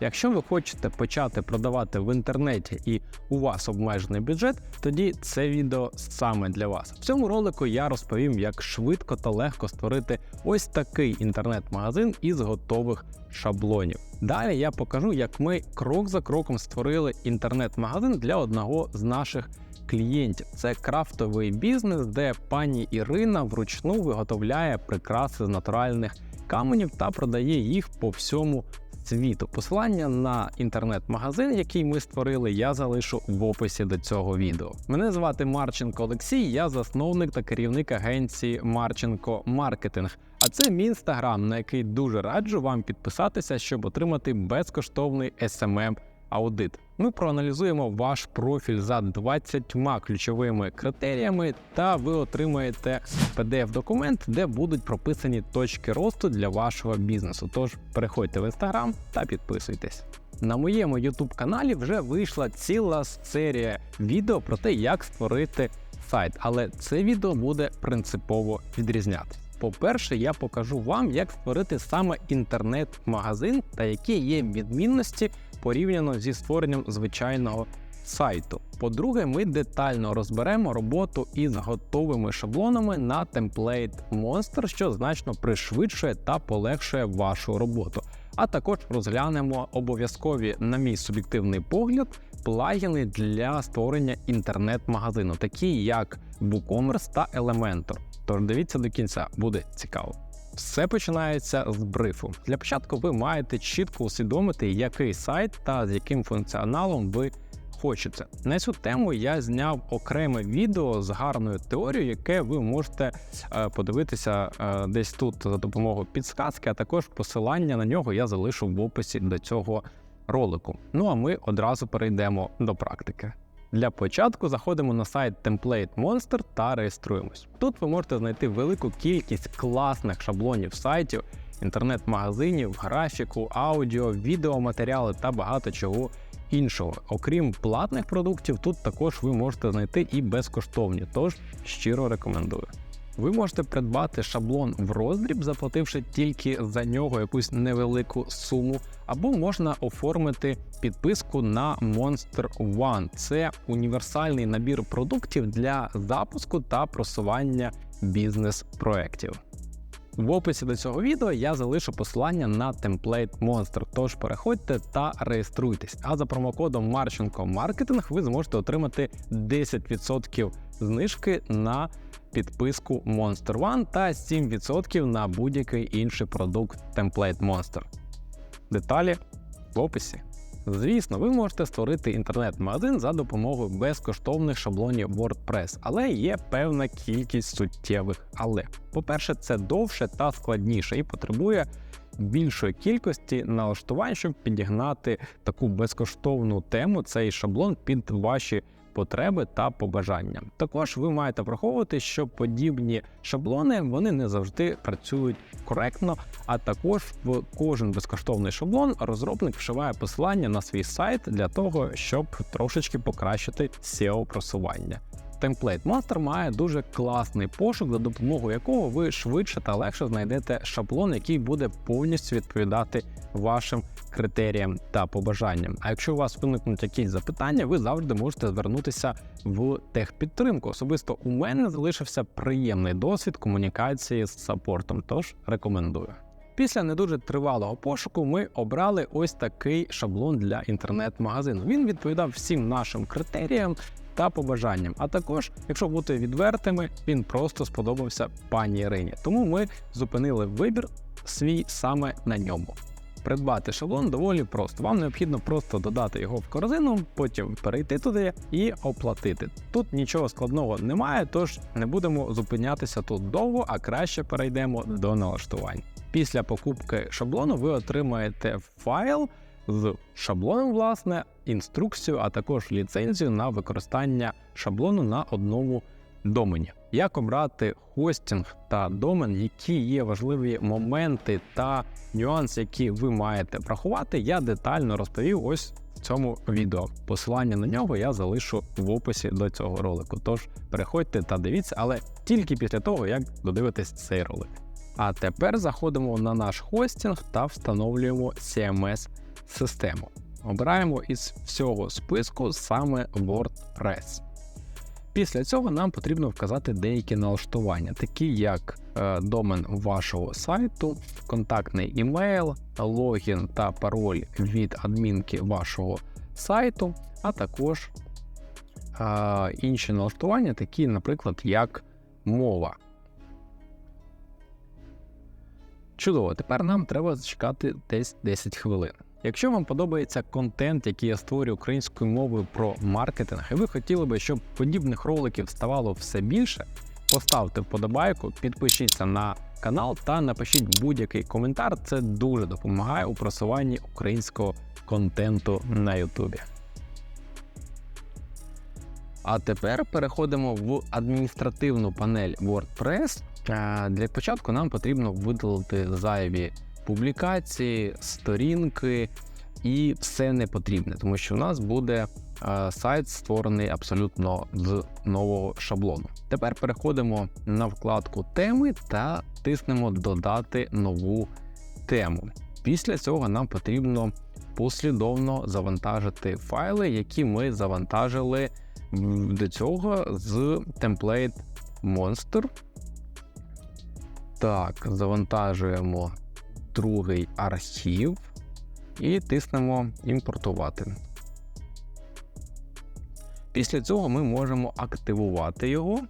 Якщо ви хочете почати продавати в інтернеті і у вас обмежений бюджет, тоді це відео саме для вас. В цьому ролику я розповім, як швидко та легко створити ось такий інтернет-магазин із готових шаблонів. Далі я покажу, як ми крок за кроком створили інтернет-магазин для одного з наших клієнтів. Це крафтовий бізнес, де пані Ірина вручну виготовляє прикраси з натуральних каменів та продає їх по всьому світу. Посилання на інтернет-магазин, який ми створили, я залишу в описі до цього відео. Мене звати Марченко Олексій, я засновник та керівник агенції Марченко Маркетинг. А це мій інстаграм, на який дуже раджу вам підписатися, щоб отримати безкоштовний SMM аудит. Ми проаналізуємо ваш профіль за 20 ключовими критеріями, та ви отримаєте pdf документ де будуть прописані точки росту для вашого бізнесу. Тож переходьте в інстаграм та підписуйтесь. На моєму youtube каналі вже вийшла ціла серія відео про те, як створити сайт, але це відео буде принципово відрізнятися. По-перше, я покажу вам, як створити саме інтернет-магазин та які є відмінності порівняно зі створенням звичайного сайту. По-друге, ми детально розберемо роботу із готовими шаблонами на Template Monster, що значно пришвидшує та полегшує вашу роботу. А також розглянемо обов'язкові, на мій суб'єктивний погляд, плагіни для створення інтернет-магазину, такі як WooCommerce та Elementor. Тож дивіться до кінця, буде цікаво. Все починається з брифу. Для початку ви маєте чітко усвідомити, який сайт та з яким функціоналом ви хочете. На цю тему я зняв окреме відео з гарною теорією, яке ви можете е, подивитися е, десь тут за допомогою підсказки, а також посилання на нього я залишу в описі до цього ролику. Ну а ми одразу перейдемо до практики. Для початку заходимо на сайт Template Monster та реєструємось. Тут ви можете знайти велику кількість класних шаблонів сайтів, інтернет-магазинів, графіку, аудіо, відеоматеріали та багато чого іншого. Окрім платних продуктів, тут також ви можете знайти і безкоштовні, тож щиро рекомендую. Ви можете придбати шаблон в роздріб, заплативши тільки за нього якусь невелику суму, або можна оформити підписку на Monster One. Це універсальний набір продуктів для запуску та просування бізнес-проєктів. В описі до цього відео я залишу посилання на Template Monster, тож переходьте та реєструйтесь. А за промокодом Марченко Маркетинг ви зможете отримати 10% знижки на підписку Monster One та 7% на будь-який інший продукт Template Monster. Деталі в описі. Звісно, ви можете створити інтернет-магазин за допомогою безкоштовних шаблонів WordPress, але є певна кількість суттєвих але. По-перше, це довше та складніше і потребує більшої кількості налаштувань, щоб підігнати таку безкоштовну тему, цей шаблон під ваші потреби та побажання. Також ви маєте враховувати, що подібні шаблони вони не завжди працюють коректно, а також в кожен безкоштовний шаблон розробник вшиває посилання на свій сайт для того, щоб трошечки покращити SEO просування. Template Master має дуже класний пошук, за допомогою якого ви швидше та легше знайдете шаблон, який буде повністю відповідати вашим критеріям та побажанням. А якщо у вас виникнуть якісь запитання, ви завжди можете звернутися в техпідтримку. Особисто у мене залишився приємний досвід комунікації з саппортом, тож рекомендую. Після не дуже тривалого пошуку ми обрали ось такий шаблон для інтернет-магазину. Він відповідав всім нашим критеріям та побажанням. А також, якщо бути відвертими, він просто сподобався пані Ірині. Тому ми зупинили вибір свій саме на ньому. Придбати шаблон доволі просто. Вам необхідно просто додати його в корзину, потім перейти туди і оплатити. Тут нічого складного немає, тож не будемо зупинятися тут довго, а краще перейдемо до налаштувань. Після покупки шаблону ви отримаєте файл з шаблоном, власне, інструкцію, а також ліцензію на використання шаблону на одному домені. Як обрати хостинг та домен, які є важливі моменти та нюанси, які ви маєте врахувати, я детально розповів ось в цьому відео. Посилання на нього я залишу в описі до цього ролику. Тож переходьте та дивіться, але тільки після того, як додивитесь цей ролик. А тепер заходимо на наш хостинг та встановлюємо CMS систему. Обираємо із всього списку саме WordPress. Після цього нам потрібно вказати деякі налаштування, такі як е, домен вашого сайту, контактний імейл, логін та пароль від адмінки вашого сайту, а також е, інші налаштування, такі, наприклад, як мова. Чудово, тепер нам треба зачекати десь 10 хвилин. Якщо вам подобається контент, який я створюю українською мовою про маркетинг, і ви хотіли би, щоб подібних роликів ставало все більше, поставте вподобайку, підпишіться на канал та напишіть будь-який коментар. Це дуже допомагає у просуванні українського контенту на Ютубі. А тепер переходимо в адміністративну панель WordPress. Для початку нам потрібно видалити зайві публікації, сторінки і все не потрібне, тому що у нас буде е, сайт створений абсолютно з нового шаблону. Тепер переходимо на вкладку теми та тиснемо Додати нову тему. Після цього нам потрібно послідовно завантажити файли, які ми завантажили до цього з template Monster. Так, завантажуємо другий архів і тиснемо імпортувати. Після цього ми можемо активувати його.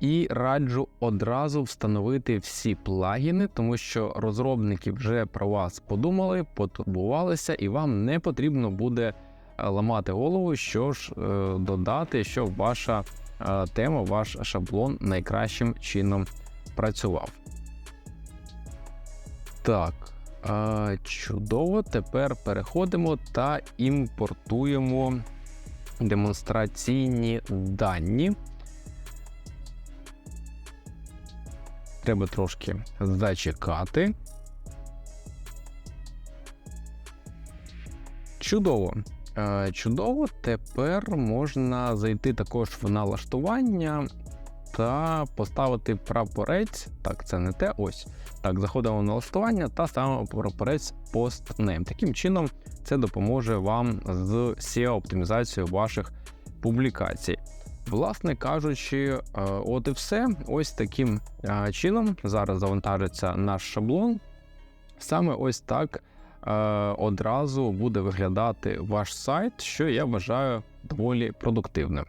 І раджу одразу встановити всі плагіни, тому що розробники вже про вас подумали, потурбувалися, і вам не потрібно буде е, ламати голову, що ж е, додати, щоб ваша е, тема, ваш шаблон найкращим чином працював. Так, е, чудово. Тепер переходимо та імпортуємо демонстраційні дані. Треба трошки зачекати. Чудово. Е, Чудово, тепер можна зайти також в налаштування та поставити прапорець. Так, це не те. Ось. Так, заходимо в налаштування та ставимо прапорець постнейм. Таким чином, це допоможе вам з SEO-оптимізацією ваших публікацій. Власне кажучи, е, от і все. Ось таким е, чином зараз завантажиться наш шаблон. Саме ось так е, одразу буде виглядати ваш сайт, що я вважаю доволі продуктивним.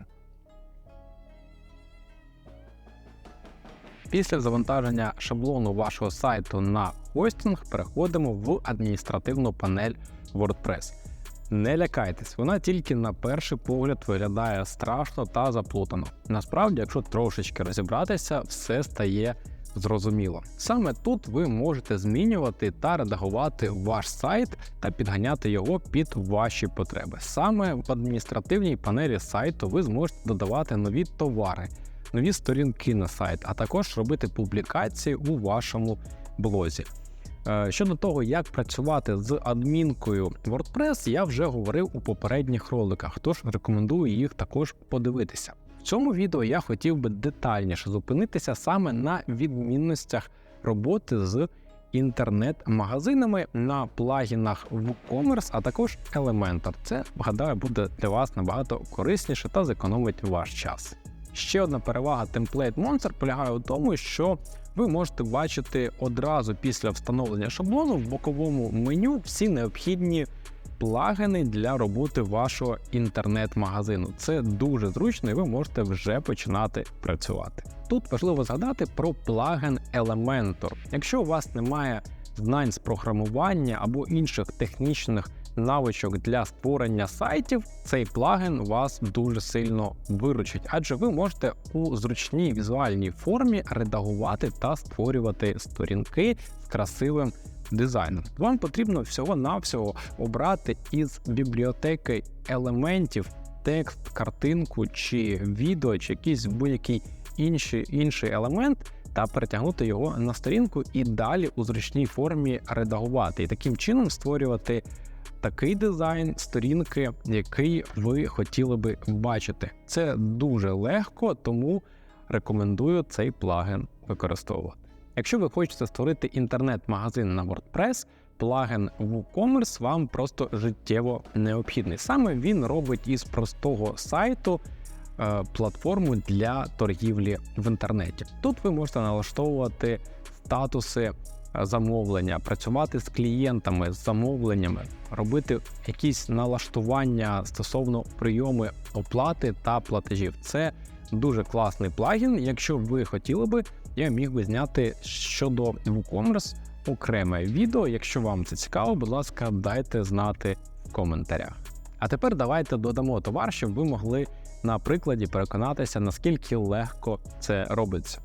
Після завантаження шаблону вашого сайту на хостинг переходимо в адміністративну панель WordPress. Не лякайтесь, вона тільки на перший погляд виглядає страшно та заплутано. Насправді, якщо трошечки розібратися, все стає зрозуміло. Саме тут ви можете змінювати та редагувати ваш сайт та підганяти його під ваші потреби. Саме в адміністративній панелі сайту ви зможете додавати нові товари, нові сторінки на сайт, а також робити публікації у вашому блозі. Е, Щодо того, як працювати з адмінкою WordPress, я вже говорив у попередніх роликах, тож рекомендую їх також подивитися. В цьому відео я хотів би детальніше зупинитися саме на відмінностях роботи з інтернет-магазинами на плагінах WooCommerce, а також Elementor. Це, гадаю, буде для вас набагато корисніше та зекономить ваш час. Ще одна перевага Template Monster полягає у тому, що ви можете бачити одразу після встановлення шаблону в боковому меню всі необхідні плагини для роботи вашого інтернет-магазину. Це дуже зручно, і ви можете вже починати працювати. Тут важливо згадати про плагін Elementor. Якщо у вас немає знань з програмування або інших технічних навичок для створення сайтів, цей плагін вас дуже сильно виручить, адже ви можете у зручній візуальній формі редагувати та створювати сторінки з красивим дизайном. Вам потрібно всього-навсього обрати із бібліотеки елементів текст, картинку чи відео, чи якийсь будь-який інший, інший елемент. Та перетягнути його на сторінку і далі у зручній формі редагувати, і таким чином створювати такий дизайн сторінки, який ви хотіли би бачити. Це дуже легко, тому рекомендую цей плагін використовувати. Якщо ви хочете створити інтернет-магазин на WordPress, плагін WooCommerce вам просто життєво необхідний. Саме він робить із простого сайту платформу для торгівлі в інтернеті. Тут ви можете налаштовувати статуси е, замовлення, працювати з клієнтами, з замовленнями, робити якісь налаштування стосовно прийому оплати та платежів. Це дуже класний плагін. Якщо ви хотіли би, я міг би зняти щодо WooCommerce окреме відео. Якщо вам це цікаво, будь ласка, дайте знати в коментарях. А тепер давайте додамо товар, щоб ви могли на прикладі переконатися, наскільки легко це робиться.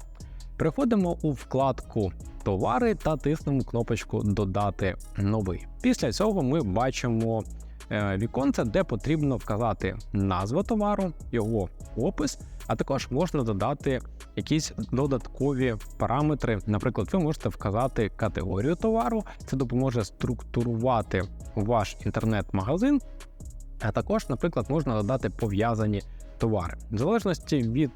Переходимо у вкладку Товари та тиснемо кнопочку Додати новий. Після цього ми бачимо е, віконце, де потрібно вказати назву товару, його опис, а також можна додати якісь додаткові параметри. Наприклад, ви можете вказати категорію товару, це допоможе структурувати ваш інтернет-магазин. А також, наприклад, можна додати пов'язані товари. В залежності від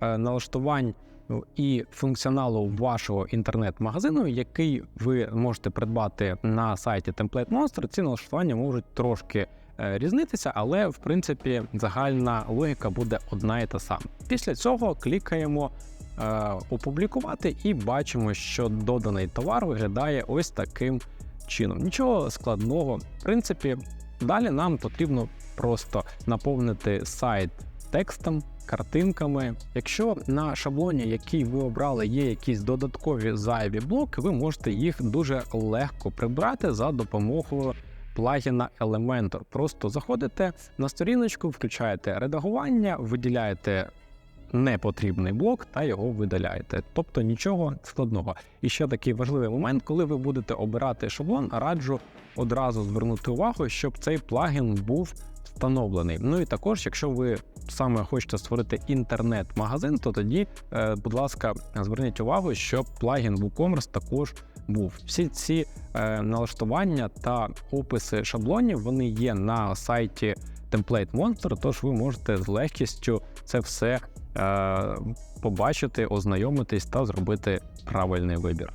е, налаштувань ну, і функціоналу вашого інтернет-магазину, який ви можете придбати на сайті Template Monster, ці налаштування можуть трошки е, різнитися, але в принципі загальна логіка буде одна і та сама. Після цього клікаємо е, опублікувати і бачимо, що доданий товар виглядає ось таким чином. Нічого складного. В принципі, далі нам потрібно просто наповнити сайт текстом, картинками. Якщо на шаблоні, який ви обрали, є якісь додаткові зайві блоки, ви можете їх дуже легко прибрати за допомогою плагіна Elementor. Просто заходите на сторіночку, включаєте редагування, виділяєте непотрібний блок та його видаляєте. Тобто нічого складного. І ще такий важливий момент, коли ви будете обирати шаблон, раджу одразу звернути увагу, щоб цей плагін був встановлений. Ну і також, якщо ви саме хочете створити інтернет-магазин, то тоді, е, будь ласка, зверніть увагу, щоб плагін WooCommerce також був. Всі ці е, налаштування та описи шаблонів вони є на сайті Template Monster, тож ви можете з легкістю це все е, побачити, ознайомитись та зробити правильний вибір.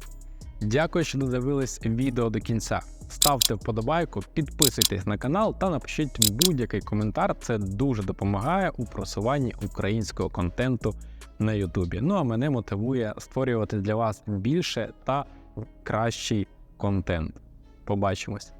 Дякую, що додивились відео до кінця. Ставте вподобайку, підписуйтесь на канал та напишіть будь-який коментар. Це дуже допомагає у просуванні українського контенту на Ютубі. Ну а мене мотивує створювати для вас більше та кращий контент. Побачимось!